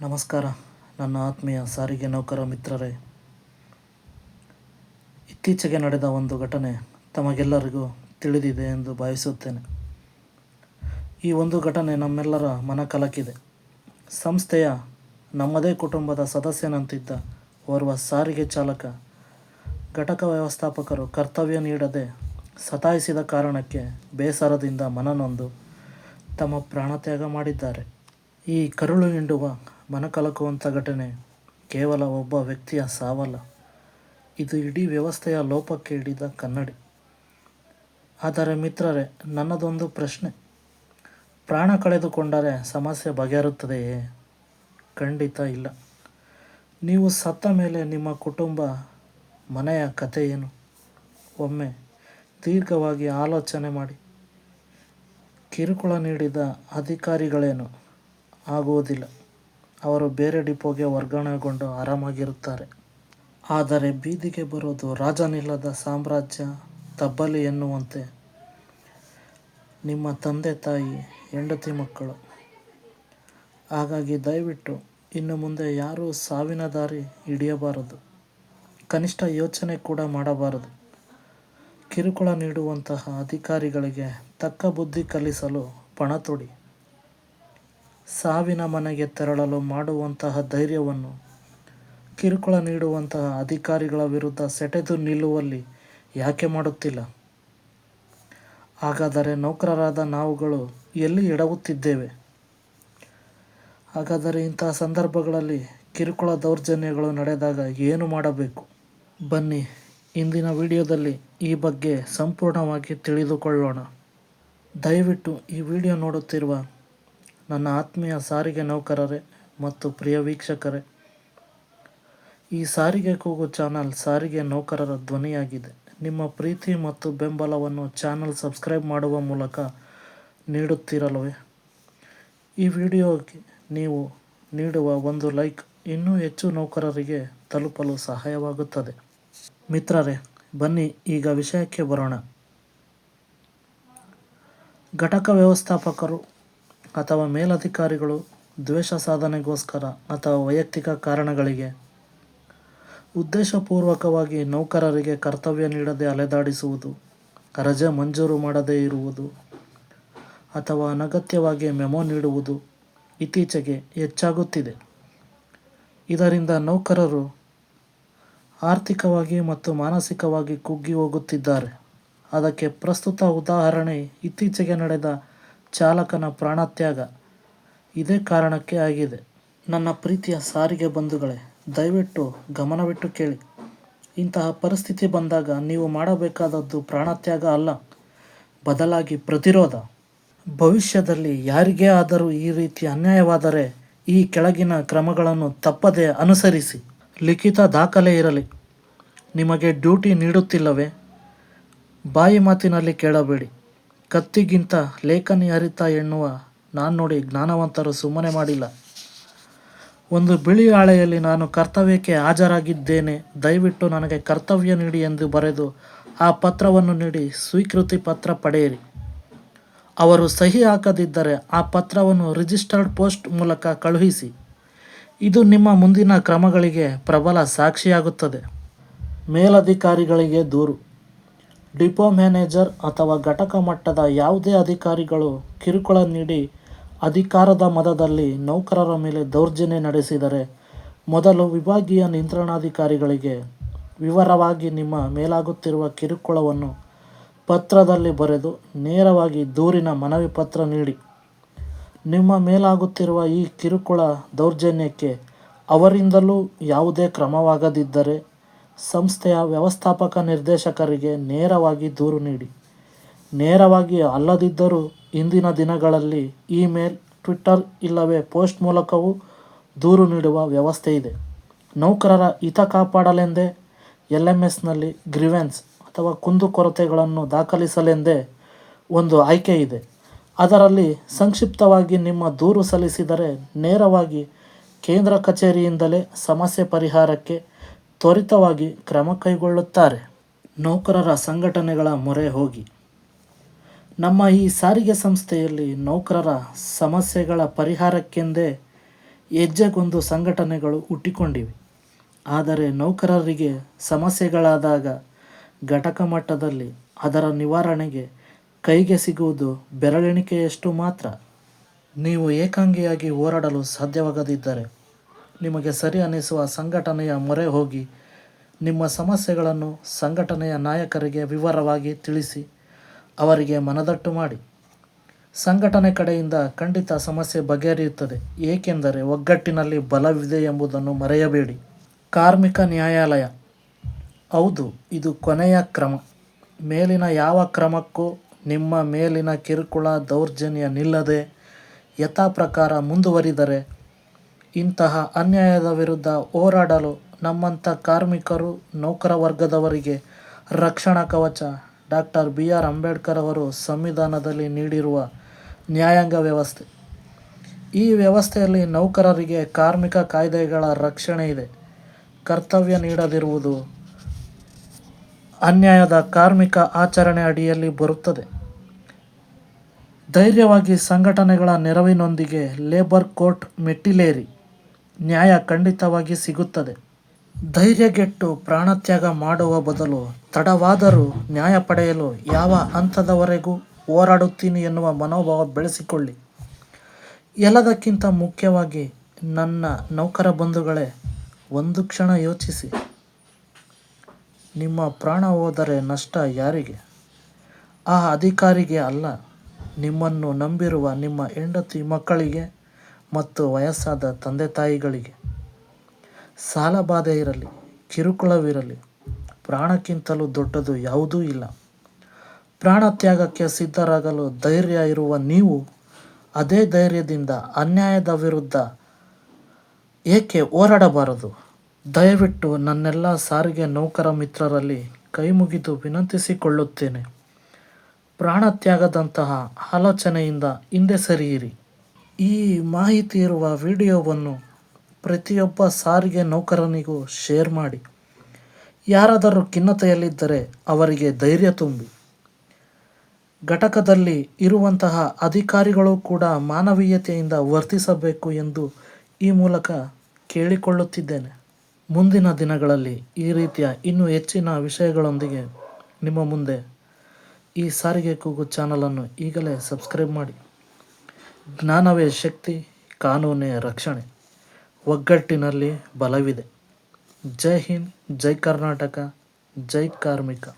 ನಮಸ್ಕಾರ. ನನ್ನ ಆತ್ಮೀಯ ಸಾರಿಗೆ ನೌಕರ ಮಿತ್ರರೇ. ಇತ್ತೀಚೆಗೆ ನಡೆದ ಒಂದು ಘಟನೆ ತಮಗೆಲ್ಲರಿಗೂ ತಿಳಿದಿದೆ ಎಂದು ಭಾವಿಸುತ್ತೇನೆ. ಈ ಒಂದು ಘಟನೆ ನಮ್ಮೆಲ್ಲರ ಮನ ಕಲಕಿದೆ ಸಂಸ್ಥೆಯ ನಮ್ಮದೇ ಕುಟುಂಬದ ಸದಸ್ಯನಂತಿದ್ದ ಓರ್ವ ಸಾರಿಗೆ ಚಾಲಕ, ಘಟಕ ವ್ಯವಸ್ಥಾಪಕರು ಕರ್ತವ್ಯ ನೀಡದೆ ಸತಾಯಿಸಿದ ಕಾರಣಕ್ಕೆ ಬೇಸರದಿಂದ ಮನನೊಂದು ತಮ್ಮ ಪ್ರಾಣತ್ಯಾಗ ಮಾಡಿದ್ದಾರೆ. ಈ ಕರುಳು ಹಿಂಡುವ ಮನಕಲಕುವಂಥ ಘಟನೆ. ಕೇವಲ ಒಬ್ಬ ವ್ಯಕ್ತಿಯ ಸಾವಲ್ಲ. ಇದು ಇಡೀ ವ್ಯವಸ್ಥೆಯ ಲೋಪಕ್ಕೆ ಹಿಡಿದ ಕನ್ನಡಿ. ಆದರೆ ಮಿತ್ರರೇ, ನನ್ನದೊಂದು ಪ್ರಶ್ನೆ. ಪ್ರಾಣ ಕಳೆದುಕೊಂಡರೆ ಸಮಸ್ಯೆ ಬಗೆಹರುತ್ತದೆಯೇ? ಖಂಡಿತ ಇಲ್ಲ. ನೀವು ಸತ್ತ ಮೇಲೆ ನಿಮ್ಮ ಕುಟುಂಬ, ಮನೆಯ ಕಥೆ ಏನು? ಒಮ್ಮೆ ದೀರ್ಘವಾಗಿ ಆಲೋಚನೆ ಮಾಡಿ. ಕಿರುಕುಳ ನೀಡಿದ ಅಧಿಕಾರಿಗಳೇನು? ಆಗುವುದಿಲ್ಲ. ಅವರು ಬೇರೆ ಡಿಪೋಗೆ ವರ್ಗಾವಣೆಗೊಂಡು ಆರಾಮಾಗಿರುತ್ತಾರೆ. ಆದರೆ ಬೀದಿಗೆ ಬರೋದು ರಾಜನಿಲ್ಲದ ಸಾಮ್ರಾಜ್ಯ ತಬ್ಬಲಿ ಎನ್ನುವಂತೆ. ನಿಮ್ಮ ತಂದೆ ತಾಯಿ, ಹೆಂಡತಿ ಮಕ್ಕಳು. ಹಾಗಾಗಿ ದಯವಿಟ್ಟು ಇನ್ನು ಮುಂದೆ ಯಾರೂ ಸಾವಿನ ದಾರಿ ಹಿಡಿಯಬಾರದು. ಕನಿಷ್ಠ ಯೋಚನೆ ಕೂಡ ಮಾಡಬಾರದು. ಕಿರುಕುಳ ನೀಡುವಂತಹ ಅಧಿಕಾರಿಗಳಿಗೆ ತಕ್ಕ ಬುದ್ಧಿ ಕಲಿಸಲು ಪಣ ತೊಡಿ. ಸಾವಿನ ಮನೆಗೆ ತೆರಳಲು ಮಾಡುವಂತಹ ಧೈರ್ಯವನ್ನು, ಕಿರುಕುಳ ನೀಡುವಂತಹ ಅಧಿಕಾರಿಗಳ ವಿರುದ್ಧ ಸೆಟೆದು ನಿಲ್ಲುವಲ್ಲಿ ಯಾಕೆ ಮಾಡುತ್ತಿಲ್ಲ? ಹಾಗಾದರೆ ನೌಕರರಾದ ನಾವುಗಳು ಎಲ್ಲಿ ಎಡವುತ್ತಿದ್ದೇವೆ? ಹಾಗಾದರೆ ಇಂತಹ ಸಂದರ್ಭಗಳಲ್ಲಿ ಕಿರುಕುಳ ದೌರ್ಜನ್ಯಗಳು ನಡೆದಾಗ ಏನು ಮಾಡಬೇಕು? ಬನ್ನಿ, ಇಂದಿನ ವಿಡಿಯೋದಲ್ಲಿ ಈ ಬಗ್ಗೆ ಸಂಪೂರ್ಣವಾಗಿ ತಿಳಿದುಕೊಳ್ಳೋಣ. ದಯವಿಟ್ಟು ಈ ವಿಡಿಯೋ ನೋಡುತ್ತಿರುವ ನನ್ನ ಆತ್ಮೀಯ ಸಾರಿಗೆ ನೌಕರರೇ ಮತ್ತು ಪ್ರಿಯ ವೀಕ್ಷಕರೇ, ಈ ಸಾರಿಗೆ ಕೂಗು ಚಾನಲ್ ಸಾರಿಗೆ ನೌಕರರ ಧ್ವನಿಯಾಗಿದೆ. ನಿಮ್ಮ ಪ್ರೀತಿ ಮತ್ತು ಬೆಂಬಲವನ್ನು ಚಾನಲ್ ಸಬ್ಸ್ಕ್ರೈಬ್ ಮಾಡುವ ಮೂಲಕ ನೀಡುತ್ತಿರಲ್ವೇ. ಈ ವಿಡಿಯೋಗೆ ನೀವು ನೀಡುವ ಒಂದು ಲೈಕ್ ಇನ್ನೂ ಹೆಚ್ಚು ನೌಕರರಿಗೆ ತಲುಪಲು ಸಹಾಯವಾಗುತ್ತದೆ. ಮಿತ್ರರೇ, ಬನ್ನಿ ಈಗ ವಿಷಯಕ್ಕೆ ಬರೋಣ. ಘಟಕ ವ್ಯವಸ್ಥಾಪಕರು ಅಥವಾ ಮೇಲಧಿಕಾರಿಗಳು ದ್ವೇಷ ಸಾಧನೆಗೋಸ್ಕರ ಅಥವಾ ವೈಯಕ್ತಿಕ ಕಾರಣಗಳಿಗೆ. ಉದ್ದೇಶಪೂರ್ವಕವಾಗಿ ನೌಕರರಿಗೆ ಕರ್ತವ್ಯ ನೀಡದೆ ಅಲೆದಾಡಿಸುವುದು, ರಜೆ ಮಂಜೂರು ಮಾಡದೇ ಇರುವುದು, ಅಥವಾ ಅನಗತ್ಯವಾಗಿ ಮೆಮೊ ನೀಡುವುದು ಇತ್ತೀಚೆಗೆ ಹೆಚ್ಚಾಗುತ್ತಿದೆ. ಇದರಿಂದ ನೌಕರರು ಆರ್ಥಿಕವಾಗಿ ಮತ್ತು ಮಾನಸಿಕವಾಗಿ ಕುಗ್ಗಿ ಹೋಗುತ್ತಿದ್ದಾರೆ. ಅದಕ್ಕೆ ಪ್ರಸ್ತುತ ಉದಾಹರಣೆ ಇತ್ತೀಚೆಗೆ ನಡೆದ ಚಾಲಕನ ಪ್ರಾಣತ್ಯಾಗ ಇದೇ ಕಾರಣಕ್ಕೆ ಆಗಿದೆ. ನನ್ನ ಪ್ರೀತಿಯ ಸಾರಿಗೆ ಬಂಧುಗಳೇ, ದಯವಿಟ್ಟು ಗಮನವಿಟ್ಟು ಕೇಳಿ. ಇಂತಹ ಪರಿಸ್ಥಿತಿ ಬಂದಾಗ ನೀವು ಮಾಡಬೇಕಾದದ್ದು ಪ್ರಾಣತ್ಯಾಗ ಅಲ್ಲ, ಬದಲಾಗಿ ಪ್ರತಿರೋಧ. ಭವಿಷ್ಯದಲ್ಲಿ ಯಾರಿಗೇ ಆದರೂ ಈ ರೀತಿ ಅನ್ಯಾಯವಾದರೆ ಈ ಕೆಳಗಿನ ಕ್ರಮಗಳನ್ನು ತಪ್ಪದೆ ಅನುಸರಿಸಿ, ಲಿಖಿತ ದಾಖಲೆ ಇರಲಿ. ನಿಮಗೆ ಡ್ಯೂಟಿ ನೀಡುತ್ತಿಲ್ಲವೇ? ಬಾಯಿ ಮಾತಿನಲ್ಲಿ ಕೇಳಬೇಡಿ. ಕತ್ತಿಗಿಂತ ಲೇಖನಿ ಹರಿತ ಎನ್ನುವ ನಾನು ನೋಡಿ ಜ್ಞಾನವಂತರು ಸುಮ್ಮನೆ ಮಾಡಿಲ್ಲ. ಒಂದು ಬಿಳಿ ಹಾಳೆಯಲ್ಲಿ ನಾನು ಕರ್ತವ್ಯಕ್ಕೆ ಹಾಜರಾಗಿದ್ದೇನೆ. ದಯವಿಟ್ಟು ನನಗೆ ಕರ್ತವ್ಯ ನೀಡಿ ಎಂದು ಬರೆದು ಆ ಪತ್ರವನ್ನು ನೀಡಿ ಸ್ವೀಕೃತಿ ಪತ್ರ ಪಡೆಯಿರಿ. ಅವರು ಸಹಿ ಹಾಕದಿದ್ದರೆ ಆ ಪತ್ರವನ್ನು ರಿಜಿಸ್ಟರ್ಡ್ ಪೋಸ್ಟ್ ಮೂಲಕ ಕಳುಹಿಸಿ. ಇದು ನಿಮ್ಮ ಮುಂದಿನ ಕ್ರಮಗಳಿಗೆ ಪ್ರಬಲ ಸಾಕ್ಷಿಯಾಗುತ್ತದೆ. ಮೇಲಧಿಕಾರಿಗಳಿಗೆ ದೂರು. ಡಿಪೋ ಮ್ಯಾನೇಜರ್ ಅಥವಾ ಘಟಕ ಮಟ್ಟದ ಯಾವುದೇ ಅಧಿಕಾರಿಗಳು ಕಿರುಕುಳ ನೀಡಿ ಅಧಿಕಾರದ ಮದದಲ್ಲಿ ನೌಕರರ ಮೇಲೆ ದೌರ್ಜನ್ಯ ನಡೆಸಿದರೆ ಮೊದಲು ವಿಭಾಗೀಯ ನಿಯಂತ್ರಣಾಧಿಕಾರಿಗಳಿಗೆ ವಿವರವಾಗಿ ನಿಮ್ಮ ಮೇಲಾಗುತ್ತಿರುವ ಕಿರುಕುಳವನ್ನು ಪತ್ರದಲ್ಲಿ ಬರೆದು ನೇರವಾಗಿ ದೂರಿನ ಮನವಿ ಪತ್ರ ನೀಡಿ. ನಿಮ್ಮ ಮೇಲಾಗುತ್ತಿರುವ ಈ ಕಿರುಕುಳ ದೌರ್ಜನ್ಯಕ್ಕೆ ಅವರಿಂದಲೂ ಯಾವುದೇ ಕ್ರಮವಾಗದಿದ್ದರೆ ಸಂಸ್ಥೆಯ ವ್ಯವಸ್ಥಾಪಕ ನಿರ್ದೇಶಕರಿಗೆ ನೇರವಾಗಿ ದೂರು ನೀಡಿ. ನೇರವಾಗಿ ಅಲ್ಲದಿದ್ದರೂ ಇಂದಿನ ದಿನಗಳಲ್ಲಿ ಇಮೇಲ್, ಟ್ವಿಟ್ಟರ್ ಇಲ್ಲವೇ ಪೋಸ್ಟ್ ಮೂಲಕವೂ ದೂರು ನೀಡುವ ವ್ಯವಸ್ಥೆ ಇದೆ. ನೌಕರರ ಹಿತ ಕಾಪಾಡಲೆಂದೇ ಎಲ್ ಎಂ ಎಸ್ನಲ್ಲಿ ಗ್ರಿವೆನ್ಸ್ ಅಥವಾ ಕುಂದುಕೊರತೆಗಳನ್ನು ದಾಖಲಿಸಲೆಂದೇ ಒಂದು ಆಯ್ಕೆ ಇದೆ. ಅದರಲ್ಲಿ ಸಂಕ್ಷಿಪ್ತವಾಗಿ ನಿಮ್ಮ ದೂರು ಸಲ್ಲಿಸಿದರೆ ನೇರವಾಗಿ ಕೇಂದ್ರ ಕಚೇರಿಯಿಂದಲೇ ಸಮಸ್ಯೆ ಪರಿಹಾರಕ್ಕೆ ತ್ವರಿತವಾಗಿ ಕ್ರಮ ಕೈಗೊಳ್ಳುತ್ತಾರೆ. ನೌಕರರ ಸಂಘಟನೆಗಳ ಮೊರೆ ಹೋಗಿ. ನಮ್ಮ ಈ ಸಾರಿಗೆ ಸಂಸ್ಥೆಯಲ್ಲಿ ನೌಕರರ ಸಮಸ್ಯೆಗಳ ಪರಿಹಾರಕ್ಕೆಂದೇ ಹೆಜ್ಜೆಗೊಂದು ಸಂಘಟನೆಗಳು ಹುಟ್ಟಿಕೊಂಡಿವೆ. ಆದರೆ ನೌಕರರಿಗೆ ಸಮಸ್ಯೆಗಳಾದಾಗ ಘಟಕ ಮಟ್ಟದಲ್ಲಿ ಅದರ ನಿವಾರಣೆಗೆ ಕೈಗೆ ಸಿಗುವುದು ಬೆರಳೆಣಿಕೆಯಷ್ಟು ಮಾತ್ರ. ನೀವು ಏಕಾಂಗಿಯಾಗಿ ಹೋರಾಡಲು ಸಾಧ್ಯವಾಗದಿದ್ದರೆ ನಿಮಗೆ ಸರಿ ಅನಿಸುವ ಸಂಘಟನೆಯ ಮೊರೆ ಹೋಗಿ, ನಿಮ್ಮ ಸಮಸ್ಯೆಗಳನ್ನು ಸಂಘಟನೆಯ ನಾಯಕರಿಗೆ ವಿವರವಾಗಿ ತಿಳಿಸಿ, ಅವರಿಗೆ ಮನದಟ್ಟು ಮಾಡಿ. ಸಂಘಟನೆ ಕಡೆಯಿಂದ ಖಂಡಿತ ಸಮಸ್ಯೆ ಬಗೆಹರಿಯುತ್ತದೆ, ಏಕೆಂದರೆ ಒಗ್ಗಟ್ಟಿನಲ್ಲಿ ಬಲವಿದೆ ಎಂಬುದನ್ನು ಮರೆಯಬೇಡಿ. ಕಾರ್ಮಿಕ ನ್ಯಾಯಾಲಯ. ಹೌದು, ಇದು ಕೊನೆಯ ಕ್ರಮ. ಮೇಲಿನ ಯಾವ ಕ್ರಮಕ್ಕೂ ನಿಮ್ಮ ಮೇಲಿನ ಕಿರುಕುಳ ದೌರ್ಜನ್ಯ ನಿಲ್ಲದೆ ಯಥಾ ಪ್ರಕಾರ ಮುಂದುವರಿದರೆ ಇಂತಹ ಅನ್ಯಾಯದ ವಿರುದ್ಧ ಹೋರಾಡಲು ನಮ್ಮಂಥ ಕಾರ್ಮಿಕರು ನೌಕರ ವರ್ಗದವರಿಗೆ ರಕ್ಷಣಾ ಕವಚ. ಡಾಕ್ಟರ್ ಬಿ ಆರ್ ಅಂಬೇಡ್ಕರ್ ಅವರು ಸಂವಿಧಾನದಲ್ಲಿ ನೀಡಿರುವ ನ್ಯಾಯಾಂಗ ವ್ಯವಸ್ಥೆ. ಈ ವ್ಯವಸ್ಥೆಯಲ್ಲಿ ನೌಕರರಿಗೆ ಕಾರ್ಮಿಕ ಕಾಯ್ದೆಗಳ ರಕ್ಷಣೆ ಇದೆ. ಕರ್ತವ್ಯ ನೀಡದಿರುವುದು ಅನ್ಯಾಯದ ಕಾರ್ಮಿಕ ಆಚರಣೆ ಅಡಿಯಲ್ಲಿ ಬರುತ್ತದೆ. ಧೈರ್ಯವಾಗಿ ಸಂಘಟನೆಗಳ ನೆರವಿನೊಂದಿಗೆ ಲೇಬರ್ ಕೋರ್ಟ್ ಮೆಟ್ಟಿಲೇರಿ. ನ್ಯಾಯ ಖಂಡಿತವಾಗಿ ಸಿಗುತ್ತದೆ. ಧೈರ್ಯಗೆಟ್ಟು ಪ್ರಾಣತ್ಯಾಗ ಮಾಡುವ ಬದಲು ತಡವಾದರೂ ನ್ಯಾಯ ಪಡೆಯಲು ಯಾವ ಹಂತದವರೆಗೂ ಹೋರಾಡುತ್ತೀನಿ ಎನ್ನುವ ಮನೋಭಾವ ಬೆಳೆಸಿಕೊಳ್ಳಿ. ಎಲ್ಲದಕ್ಕಿಂತ ಮುಖ್ಯವಾಗಿ ನನ್ನ ನೌಕರ ಬಂಧುಗಳೇ, ಒಂದು ಕ್ಷಣ ಯೋಚಿಸಿ. ನಿಮ್ಮ ಪ್ರಾಣ ಹೋದರೆ ನಷ್ಟ ಯಾರಿಗೆ? ಆ ಅಧಿಕಾರಿಗೆ ಅಲ್ಲ, ನಿಮ್ಮನ್ನು ನಂಬಿರುವ ನಿಮ್ಮ ಹೆಂಡತಿ ಮಕ್ಕಳಿಗೆ ಮತ್ತು ವಯಸ್ಸಾದ ತಂದೆ ತಾಯಿಗಳಿಗೆ. ಸಾಲಬಾಧೆ ಇರಲಿ, ಕಿರುಕುಳವಿರಲಿ, ಪ್ರಾಣಕ್ಕಿಂತಲೂ ದೊಡ್ಡದು ಯಾವುದೂ ಇಲ್ಲ. ಪ್ರಾಣ ತ್ಯಾಗಕ್ಕೆ ಸಿದ್ಧರಾಗಲು ಧೈರ್ಯ ಇರುವ ನೀವು ಅದೇ ಧೈರ್ಯದಿಂದ ಅನ್ಯಾಯದ ವಿರುದ್ಧ ಏಕೆ ಹೋರಾಡಬಾರದು? ದಯವಿಟ್ಟು ನನ್ನೆಲ್ಲ ಸಾರಿಗೆ ನೌಕರ ಮಿತ್ರರಲ್ಲಿ ಕೈಮುಗಿದು ವಿನಂತಿಸಿಕೊಳ್ಳುತ್ತೇನೆ. ಪ್ರಾಣತ್ಯಾಗದಂತಹ ಆಲೋಚನೆಯಿಂದ ಹಿಂದೆ ಸರಿಯಿರಿ. ಈ ಮಾಹಿತಿ ಇರುವ ವಿಡಿಯೋವನ್ನು ಪ್ರತಿಯೊಬ್ಬ ಸಾರಿಗೆ ನೌಕರನಿಗೂ ಶೇರ್ ಮಾಡಿ. ಯಾರಾದರೂ ಖಿನ್ನತೆಯಲ್ಲಿದ್ದರೆ ಅವರಿಗೆ ಧೈರ್ಯ ತುಂಬಿ. ಘಟಕದಲ್ಲಿ ಇರುವಂತಹ ಅಧಿಕಾರಿಗಳು ಕೂಡ ಮಾನವೀಯತೆಯಿಂದ ವರ್ತಿಸಬೇಕು ಎಂದು ಈ ಮೂಲಕ ಕೇಳಿಕೊಳ್ಳುತ್ತಿದ್ದೇನೆ. ಮುಂದಿನ ದಿನಗಳಲ್ಲಿ ಈ ರೀತಿಯ ಇನ್ನೂ ಹೆಚ್ಚಿನ ವಿಷಯಗಳೊಂದಿಗೆ ನಿಮ್ಮ ಮುಂದೆ ಈ ಸಾರಿಗೆ ಕೂಗು ಚಾನಲನ್ನು ಈಗಲೇ ಸಬ್ಸ್ಕ್ರೈಬ್ ಮಾಡಿ. ಜ್ಞಾನವೇ ಶಕ್ತಿ ಕಾನೂನೇ ರಕ್ಷಣೆ. ಒಗ್ಗಟ್ಟಿನಲ್ಲಿ ಬಲವಿದೆ. ಜೈ ಹಿಂದ್ ಜೈ ಕರ್ನಾಟಕ ಜೈ ಕಾರ್ಮಿಕ.